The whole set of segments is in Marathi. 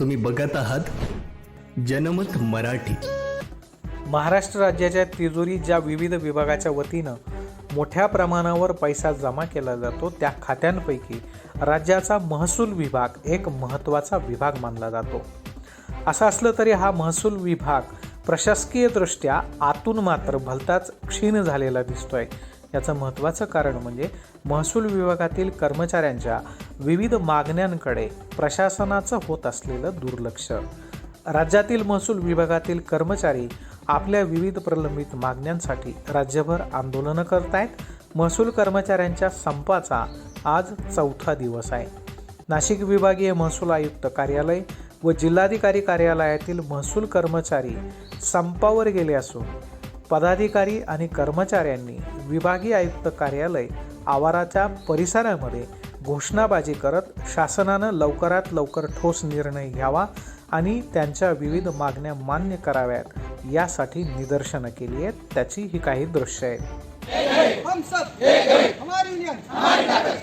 तुम्ही बघत आहात जनमत मराठी. महाराष्ट्र राज्याच्या तिजोरी ज्या विविध विभागाच्या वतीनं मोठ्या प्रमाणावर पैसा जमा केला जातो त्या खात्यांपैकी राज्याचा महसूल विभाग एक महत्त्वाचा विभाग मानला जातो. असं असलं तरी हा महसूल विभाग प्रशासकीयदृष्ट्या आतून मात्र भलताच क्षीण झालेला दिसतोय. याचं महत्त्वाचं कारण म्हणजे महसूल विभागातील कर्मचाऱ्यांच्या विविध मागण्यांकडे प्रशासनाचं होत असलेलं दुर्लक्ष. राज्यातील महसूल विभागातील कर्मचारी आपल्या विविध प्रलंबित मागण्यांसाठी राज्यभर आंदोलनं करत आहेत महसूल कर्मचाऱ्यांच्या संपाचा आज चौथा दिवस आहे. नाशिक विभागीय महसूल आयुक्त कार्यालय व जिल्हाधिकारी कार्यालयातील महसूल कर्मचारी संपावर गेले असून पदाधिकारी आणि कर्मचाऱ्यांनी विभागीय आयुक्त कार्यालय आवाराच्या परिसरामध्ये घोषणाबाजी करत शासनानं लवकरात लवकर ठोस निर्णय घ्यावा आणि त्यांच्या विविध मागण्या मान्य कराव्यात यासाठी निदर्शनं केली आहेत. त्याची ही काही दृश्य आहेत.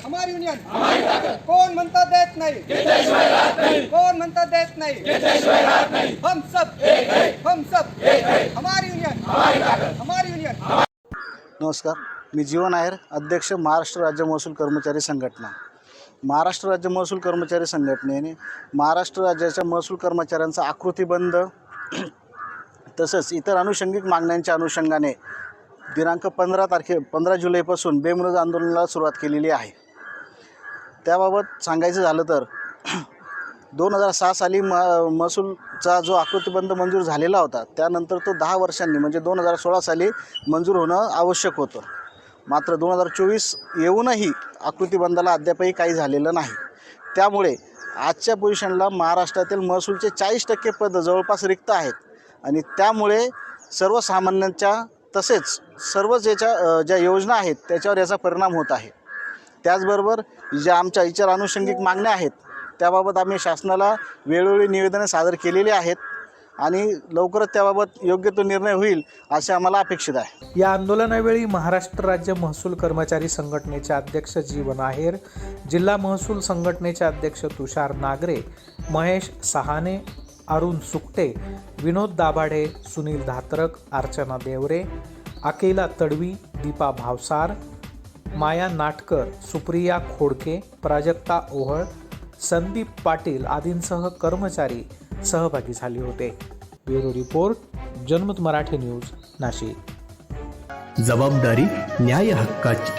हमारी युनियन कोण म्हणतात देत नाही? कोण म्हणतात देत नाही? हम सब हम सब हमारी युनियन हमारी युनियन नमस्कार. मी जीवन आहेर अध्यक्ष महाराष्ट्र राज्य महसूल कर्मचारी संघटना. महाराष्ट्र राज्य महसूल कर्मचारी संघटनेने महाराष्ट्र राज्याच्या महसूल कर्मचाऱ्यांचा आकृतीबंध तसंच इतर अनुषंगिक मागण्यांच्या अनुषंगाने दिनांक पंधरा तारखे पंधरा जुलैपासून बेमुदत आंदोलनाला सुरुवात केलेली आहे. त्याबाबत सांगायचं झालं तर दोन हजार सहा साली म महसूलचा जो आकृतीबंध मंजूर झालेला होता त्यानंतर तो दहा वर्षांनी म्हणजे दोन हजार सोळा साली मंजूर होणं आवश्यक होतं. मात्र दोन हजार चोवीस येऊनही आकृतीबंधाला अद्यापही काही झालेलं नाही. त्यामुळे आजच्या पोझिशनला महाराष्ट्रातील महसूलचे चाळीस टक्के पद जवळपास रिक्त आहेत. आणि त्यामुळे सर्वसामान्यांच्या तसेच सर्वच याच्या ज्या योजना आहेत त्याच्यावर याचा परिणाम होत आहे. त्याचबरोबर ज्या आमच्या इतर अनुषंगिक मागण्या आहेत त्याबाबत आम्ही शासनाला वेळोवेळी निवेदनं सादर केलेली आहेत आणि लवकरच त्याबाबत योग्य तो निर्णय होईल असे आम्हाला अपेक्षित आहे. या आंदोलनावेळी महाराष्ट्र राज्य महसूल कर्मचारी संघटनेचे अध्यक्ष जीवन आहेर जिल्हा महसूल संघटनेचे अध्यक्ष तुषार नागरे महेश सहाने अरुण सुकटे विनोद दाभाडे सुनील धात्रक अर्चना देवरे अकेला तडवी दीपा भावसार माया नाटकर सुप्रिया खोडके प्राजक्ता ओहळ संदीप पाटील आदींसह कर्मचारी सहभागी झाले होते. ब्युरो रिपोर्ट जनमत मराठी न्यूज नाशिक. जबाबदारी न्याय हक्काची.